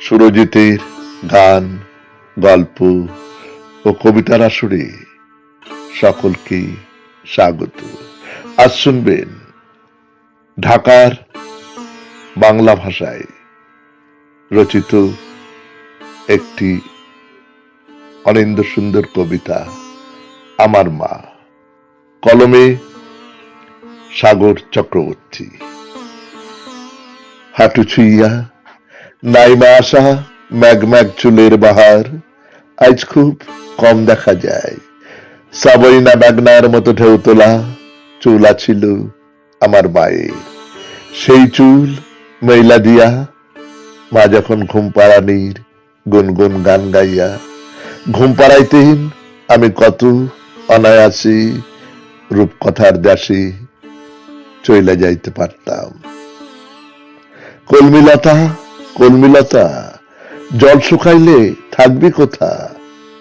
সুরজিতের গান, গল্প ও কবিতার আসরে সকলকে স্বাগত। আজ শুনবেন ঢাকার বাংলা ভাষায় রচিত একটি অনিন্দ সুন্দর কবিতা, আমার মা। কলমে সাগর চক্রবর্তী। হাঁটু ছুইয়া নাইমা আসা ম্যাগ ম্যাগ চুলের বাহার। আজ খুব কম দেখা যায়। সাবরিনা ব্যাগনার মতো ঢেউ তোলা চুল ছিল আমার মায়ের। সেই চুল মেলা দিয়া মা যখন ঘুম পাড়ানির গুনগুন গান গাইয়া, ঘুম পাড়াইতেন আমি কত অনায়াসী রূপকথার দাসী চইলা যাইতে পারতাম। কলমিলতা কলমিলতা জল শুকাইলে থাকবি কোথা?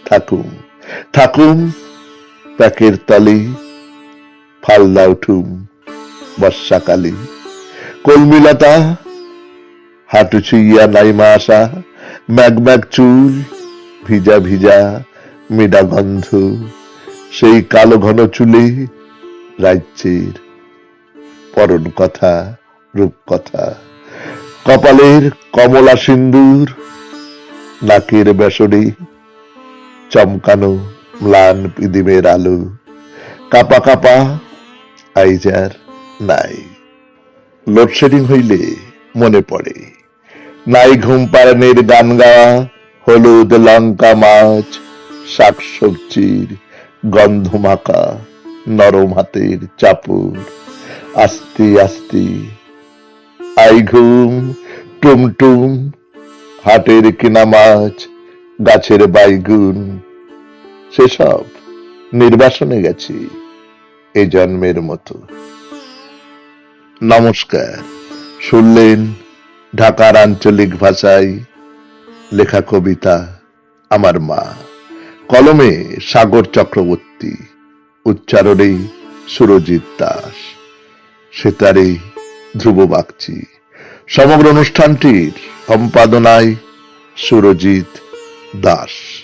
থাকুম থাকুম প্যাকের তলে। ফালদা উঠুম, বর্ষাকালে। কলমিলতা হাঁটু ছুইয়া নাইমা আসা। ম্যাগ ম্যাগ চুল, ভিজা ভিজা, মেডা গন্ধ। সেই কালো ঘন চুলে রাজ্যের পরণ কথা রূপ কথা কপালের কমলা সিন্দুর, নাকের বেসরে, চমকানো ম্লান পৃথিবীর আলো, কাপা কাপা আইজার নাই। লোডশেডিং হইলে মনে পড়ে, নাই ঘুম পাড়ানের গান গাওয়া, হলুদ লঙ্কা মাছ শাক সবজির গন্ধ মাখা নরম হাতের চাপুর, আস্তে আস্তে আই ঘুম টুমটুম হাটের কিনা মাছ, গাছের বাইগুন। সেসব নির্বাসনে গেছি এই জন্মের মতো। নমস্কার। শুনলেন ঢাকার আঞ্চলিক ভাষায় লেখা কবিতা আমার মা। কলমে সাগর চক্রবর্তী, উচ্চারণে সুরজিৎ দাস। সেতারে ধ্রুব বাগচি সমগ্র অনুষ্ঠানটির সম্পাদনায় সুরজিৎ দাস।